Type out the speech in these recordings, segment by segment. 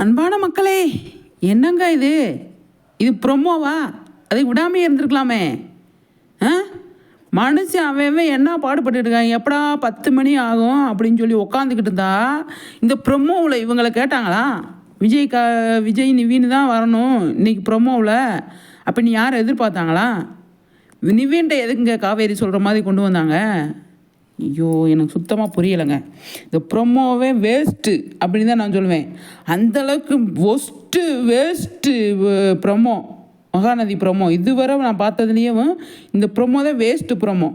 அன்பான மக்களே என்னங்க இது? இது ப்ரொமோவா? அதை விடாமே இருந்திருக்கலாமே. ஆ? மனுஷன் அவன் என்ன பாடுபட்டு இருக்காங்க எப்படா பத்து மணி ஆகும் அப்படின்னு சொல்லி உக்காந்துக்கிட்டு இருந்தா இந்த ப்ரொமோவில் இவங்களை கேட்டாங்களா? விஜய் க விஜய் நிவின் தான் வரணும் இன்னைக்கு ப்ரொமோவில். அப்போ நீ யாரை எதிர்பார்த்தாங்களா? நிவின்ட்ட எதுக்குங்க காவேரி சொல்கிற மாதிரி கொண்டு வந்தாங்க? ஐயோ எனக்கு சுத்தமாக புரியலைங்க. இந்த ப்ரொமோவே வேஸ்ட்டு அப்படின்னு தான் நான் சொல்லுவேன் அந்தளவுக்கு worst waste promo Mahanadi promo. இதுவரை நான் பார்த்ததுலேயும் இந்த ப்ரொமோ தான் வேஸ்ட்டு ப்ரொமோ.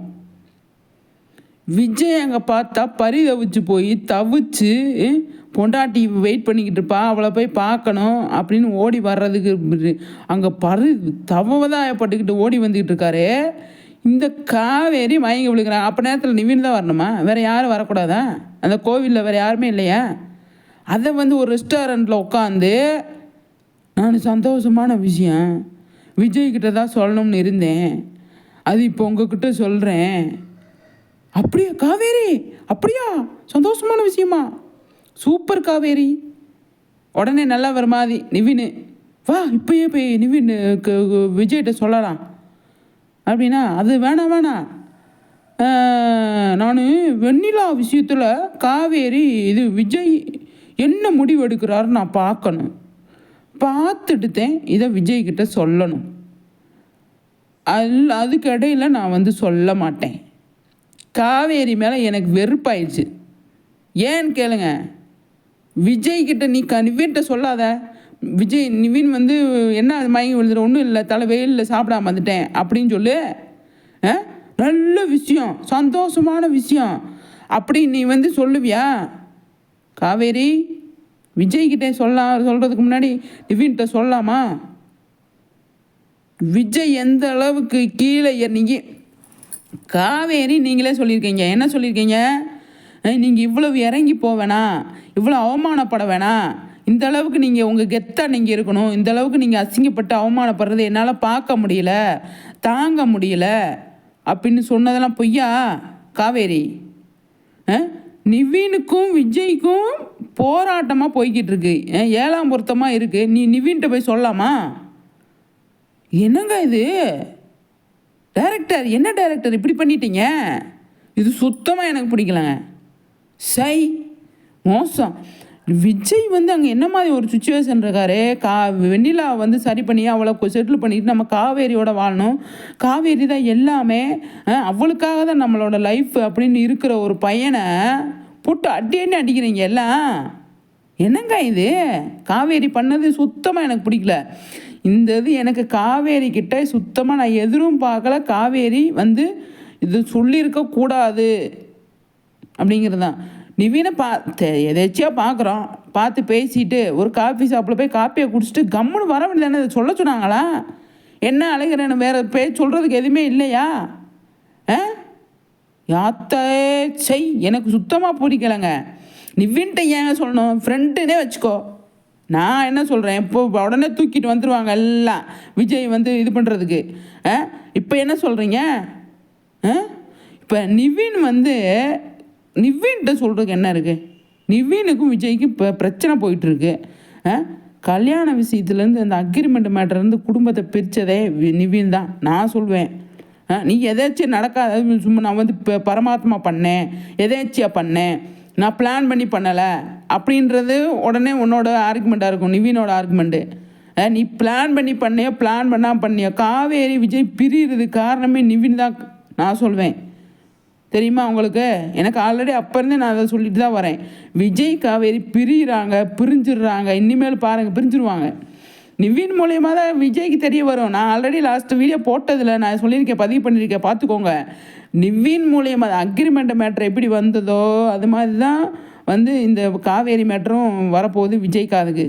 விஜய் அங்கே பார்த்தா பரிதவிச்சு போய் தவிச்சு பொண்டாட்டி வெயிட் பண்ணிக்கிட்டு இருப்பா அவளை போய் பார்க்கணும் அப்படின்னு ஓடி வர்றதுக்கு அங்கே பரி தவதாயப்பட்டுக்கிட்டு ஓடி வந்துக்கிட்டு இருக்காரு. இந்த காவேரி மயங்கி விழுக்கிறாங்க அப்போ நேரத்தில் நிவின் தான் வரணுமா? வேறு யாரும் வரக்கூடாதா? அந்த கோவிலில் வேறு யாருமே இல்லையா? அதை வந்து ஒரு ரெஸ்டாரண்ட்டில் உட்காந்து நான் சந்தோஷமான விஷயம். விஜய்கிட்ட தான் சொல்லணும்னு இருந்தேன். அது இப்போ உங்ககிட்ட சொல்கிறேன் அப்படியா காவேரி? அப்படியா? சந்தோஷமான விஷயமா? சூப்பர் காவேரி. உடனே நல்லா வர மாதிரி நிவின் வா இப்பயே போய் நிவின் விஜய்கிட்ட சொல்லலாம். அப்படின்னா அது வேணாம் வேணாம். நான் வெண்ணிலா விஷயத்தில் காவேரி இது விஜய் என்ன முடிவு எடுக்கிறாரு நான் பார்க்கணும். பார்த்துட்டுத்தேன் இதை விஜய்கிட்ட சொல்லணும். அல் அதுக்கு நான் வந்து சொல்ல மாட்டேன். காவேரி மேலே எனக்கு வெறுப்பாயிடுச்சு. ஏன்னு கேளுங்க? விஜய்கிட்ட நீ க சொல்லாத. விஜய் நிவின் வந்து என்ன அது மயங்கி விழுந்துற ஒன்றும் இல்லை தலை வெயிலில் சாப்பிடாம வந்துட்டேன் அப்படின்னு சொல்லு. ஆ? நல்ல விஷயம் சந்தோஷமான விஷயம். அப்படி நீ வந்து சொல்லுவியா? காவேரி விஜய்கிட்ட சொல்ல சொல்கிறதுக்கு முன்னாடி நிவின்கிட்ட சொல்லலாமா விஜய் எந்த அளவுக்கு கீழே இறங்கி காவேரி நீங்களே சொல்லியிருக்கீங்க. என்ன சொல்லியிருக்கீங்க? நீங்கள் இவ்வளவு இறங்கி போவேணா. வேணாம் இவ்வளோ அவமானப்பட வேணாம் இந்த அளவுக்கு நீங்கள் உங்கள் கெத்தாக நீங்கள் இருக்கணும். இந்த அளவுக்கு நீங்கள் அசிங்கப்பட்டு அவமானப்படுறது என்னால் பார்க்க முடியல. தாங்க முடியல. அப்படின்னு சொன்னதெல்லாம் பொய்யா? காவேரி. ஆ? நிவினுக்கும் விஜய்க்கும் போராட்டமாக போய்கிட்டு இருக்கு. ஆ, ஏழாம் பொருத்தமாக இருக்குது நீ நிவீன்கிட்ட போய் சொல்லலாமா? என்னங்க இது? டைரக்டர் என்ன டைரக்டர் இப்படி பண்ணிட்டீங்க? இது சுத்தமாக எனக்கு பிடிக்கலங்க. சை மோசம். விஜய் வந்து அங்கே என்ன மாதிரி ஒரு சுச்சுவேஷன் இருக்காரு? கா வெண்ணிலா வந்து சரி பண்ணி அவளை செட்டில் பண்ணிட்டு நம்ம காவேரியோட வாழணும். காவேரி தான் எல்லாமே அவளுக்காக தான் நம்மளோட லைஃப் அப்படின்னு இருக்கிற ஒரு பையனை போட்டு அடி அடி அடிக்கிறீங்க எல்லாம். என்னங்க இது? காவேரி பண்ணது சுத்தமாக எனக்கு பிடிக்கல. இந்த இது எனக்கு காவேரி கிட்ட சுத்தமாக நான் எதிரும் பார்க்கல. காவேரி வந்து இது சொல்லியிருக்க கூடாது. அப்படிங்கிறது தான். நிவீனை பா எதாச்சியாக பார்க்குறோம். பார்த்து பேசிட்டு ஒரு காஃபி ஷாப்பில் போய் காப்பியை குடிச்சிட்டு கம்முன்னு வர முடியலன்னு இதை சொல்ல சொன்னாங்களா? என்ன அழைகிறேன்னு வேறு பே சொல்கிறதுக்கு எதுவுமே இல்லையா? ஆ? யாத்தே செய் எனக்கு சுத்தமாக பிடிக்கலைங்க. நிவின்ட்ட ஏங்க சொல்லணும்? ஃப்ரெண்டுனே வச்சுக்கோ. நான் என்ன சொல்கிறேன் இப்போ உடனே தூக்கிட்டு வந்துடுவாங்க எல்லாம். விஜய் வந்து இது பண்ணுறதுக்கு ஆ? இப்போ என்ன சொல்கிறீங்க ஆ? இப்போ நிவின் வந்து நிவீன்கிட்ட சொல்கிறதுக்கு என்ன இருக்குது நிவீனுக்கும் விஜய்க்கும் இப்போ பிரச்சனை போயிட்டுருக்கு. கல்யாண விஷயத்துலேருந்து அந்த அக்ரிமெண்ட் மேட்டர்லேருந்து குடும்பத்தை பிரித்ததே நிவீன் தான். நான் சொல்வேன். ஆ, நீ எதாச்சும் நடக்காத சும்மா நான் வந்து இப்போ பரமாத்மா பண்ணேன் எதேச்சியாக பண்ணேன் நான் பிளான் பண்ணி பண்ணலை அப்படின்றது உடனே உன்னோட ஆர்குமெண்ட்டாக இருக்கும் நிவீனோட ஆர்குமெண்ட்டு நீ பிளான் பண்ணி பண்ணியோ பிளான் பண்ணால் பண்ணியோ காவேரி விஜய் பிரிகிறது காரணமே நிவின் தான். நான் சொல்வேன். தெரியுமா உங்களுக்கு? எனக்கு ஆல்ரெடி அப்போ இருந்தே நான் அதை சொல்லிட்டு தான் வரேன். விஜய் காவேரி பிரியிறாங்க பிரிஞ்சிடுறாங்க. இனிமேல் பாருங்கள் பிரிஞ்சிருவாங்க நிவின் மூலியமாக தான் விஜய்க்கு தெரிய வரும். நான் ஆல்ரெடி லாஸ்ட் வீடியோ போட்டதில் நான் சொல்லியிருக்கேன் பதிவு பண்ணியிருக்கேன். பார்த்துக்கோங்க. நிவின் மூலியமாக அக்ரிமெண்ட் மேட்ரு எப்படி வந்ததோ அது மாதிரி தான் வந்து இந்த காவேரி மேட்டரும் வரப்போகுது விஜய் காதுக்கு.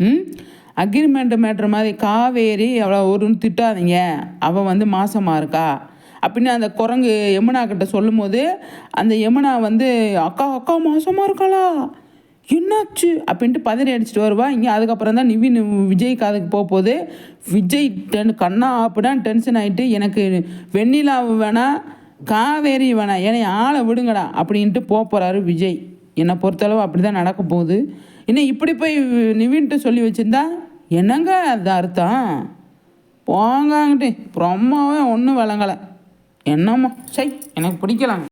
ம்? அக்ரிமெண்ட் மேட்ரு மாதிரி காவேரி அவ்வளோ ஒரு திட்டாதீங்க. அவள் வந்து மாசமாக இருக்கா? அப்படின்னு அந்த குரங்கு யமுனா கிட்ட சொல்லும்போது அந்த யமுனா வந்து அக்கா அக்கா மாசமாக இருக்காளா? என்னாச்சு? அப்படின்ட்டு பதறி அடிச்சுட்டு வருவா. இங்கே அதுக்கப்புறம் தான் நிவின் விஜய் காதுக்கு போக போகுது விஜய் டென் கண்ணா அப்படின்னா டென்ஷன் ஆகிட்டு எனக்கு வெண்ணிலா வேணாம் காவேரி வேணாம் என்னை ஆளை விடுங்கடா அப்படின்ட்டு போக போகிறாரு விஜய். என்னை பொறுத்தளவு அப்படி தான் நடக்க போகுது. என்ன இப்படி போய் நிவின்ட்டு சொல்லி வச்சிருந்தா? என்னங்க அது அர்த்தம்? போங்கன்ட்டு ரொம்பவே ஒன்றும் வழங்கலை என்னம்மா சை எனக்கு பிடிக்கலாங்க